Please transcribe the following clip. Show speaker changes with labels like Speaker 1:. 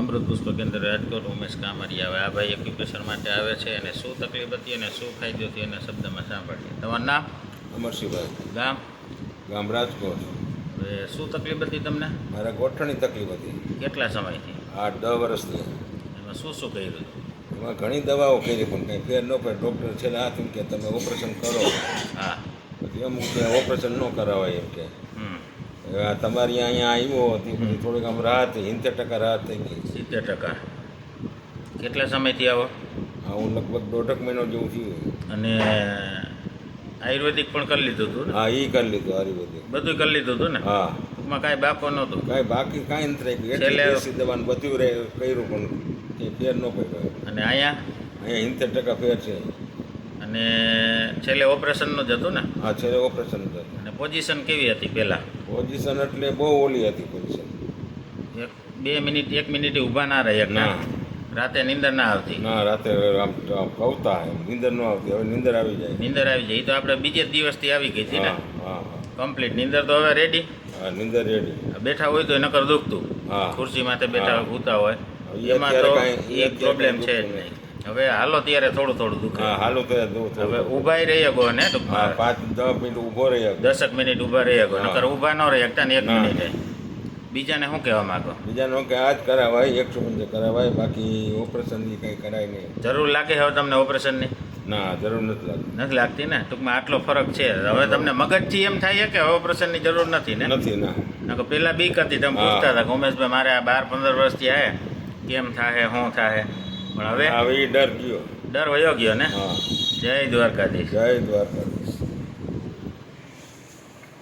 Speaker 1: અમૃત પુષ્પ કેન્દ્ર રાજકોટ ઉમેશ કામરિયા આવે. આ ભાઈ એક્યુપેશન માટે આવે છે અને શું તકલીફ હતી અને શું ફાયદો થયો એના શબ્દમાં સાંભળીએ. તમારું નામ?
Speaker 2: અમરસિંહભાઈ
Speaker 1: ગામ?
Speaker 2: ગામ રાજકોટ.
Speaker 1: હવે શું તકલીફ હતી તમને?
Speaker 2: મારા ગોઠણની તકલીફ હતી.
Speaker 1: કેટલા સમયથી?
Speaker 2: આઠ દસ વર્ષથી.
Speaker 1: એમાં શું શું કર્યું
Speaker 2: એમાં ઘણી દવાઓ કરી પણ કંઈ ફેર ન પડે. ડૉક્ટર છે હાથ એમ કે તમે ઓપરેશન કરો.
Speaker 1: હા.
Speaker 2: પછી અમુક કે ઓપરેશન ન કરાવાય એમ કે.
Speaker 1: હમ.
Speaker 2: તમારી અહીંયા આવ્યો હતી થોડીક આમ રાહત સિત્તેર ટકા રાહત થઈ ગઈ.
Speaker 1: સિત્તેર ટકા. કેટલા સમયથી આવો?
Speaker 2: હા હું લગભગ દોઢક મહિનો જેવું થયું
Speaker 1: અને આયુર્વેદિક પણ કરી લીધું હતું ને?
Speaker 2: હા એ કરી લીધું આયુર્વેદિક.
Speaker 1: બધું કરી લીધું હતું ને?
Speaker 2: હા.
Speaker 1: ટૂંકમાં કાંઈ બાકો નહોતું.
Speaker 2: કાંઈ બાકી કાંઈ નથી એટલી દવાનું બધું રહે કર્યું પણ કંઈ ફેર ન પડ્યો
Speaker 1: અને અહીંયા?
Speaker 2: અહીંયા સિત્તેર ટકા ફેર છે.
Speaker 1: અને છેલ્લે ઓપરેશનનું જ હતું ને?
Speaker 2: હા છેલ્લે ઓપરેશન હતું.
Speaker 1: અને પોઝિશન કેવી હતી પહેલાં?
Speaker 2: પોઝિશન એટલે બહુ ઓલી હતી પોઝિશન
Speaker 1: એક બે મિનિટ એક મિનિટ ઊભા ના રહે
Speaker 2: ના.
Speaker 1: રાતે નીંદર ના આવતી?
Speaker 2: ના રાતે આમ કવતા નીંદર ન આવતી હવે નીંદર આવી જાય.
Speaker 1: નીંદર આવી જાય. એ તો આપણે બીજે દિવસથી આવી ગઈ હતી ને? કમ્પ્લીટ નીંદર તો હવે રેડી
Speaker 2: હા નીંદર રેડી
Speaker 1: બેઠા હોય તો નકર દુખતું.
Speaker 2: હા.
Speaker 1: ખુરશી માથે બેઠા. ભૂતા હોય. એમાં તો
Speaker 2: એ
Speaker 1: પ્રોબ્લેમ છે જ નહીં. હવે હાલો ત્યારે થોડું થોડું દુખે
Speaker 2: હા હાલું તો દઉં
Speaker 1: હવે
Speaker 2: ઊભાઈ
Speaker 1: ઊભા રહી ગયો ને
Speaker 2: પાંચ દસ મિનિટ ઊભો રહી ગયો
Speaker 1: દસક મિનિટ ઊભા રહી
Speaker 2: ગયો.
Speaker 1: નકર ઊભા ન રહી ને એક મિનિટ બીજાને શું કહેવા માંગો?
Speaker 2: બીજાનો કે આ જ કરાવાય એકસો પંદર કરાવાય બાકી ઓપરેશનની કંઈ કરાય નહીં.
Speaker 1: જરૂર લાગે હવે તમને ઓપરેશનની?
Speaker 2: ના જરૂર નથી લાગતી.
Speaker 1: નથી લાગતી ને? ટૂંકમાં આટલો ફરક છે. હવે તમને મગજથી એમ થાય કે હવે ઓપરેશનની જરૂર નથી ને?
Speaker 2: નથી ના.
Speaker 1: કે પેલા બીક હતી તમે. પૂછતા હતા કે ઉમેશભાઈ મારે આ બાર પંદર વર્ષથી આવે કેમ થાય શું થાય પણ હવે
Speaker 2: હવે ડર ગયો.
Speaker 1: ડર વયો ગયો ને? જય દ્વારકાધીશ.
Speaker 2: જય દ્વારકા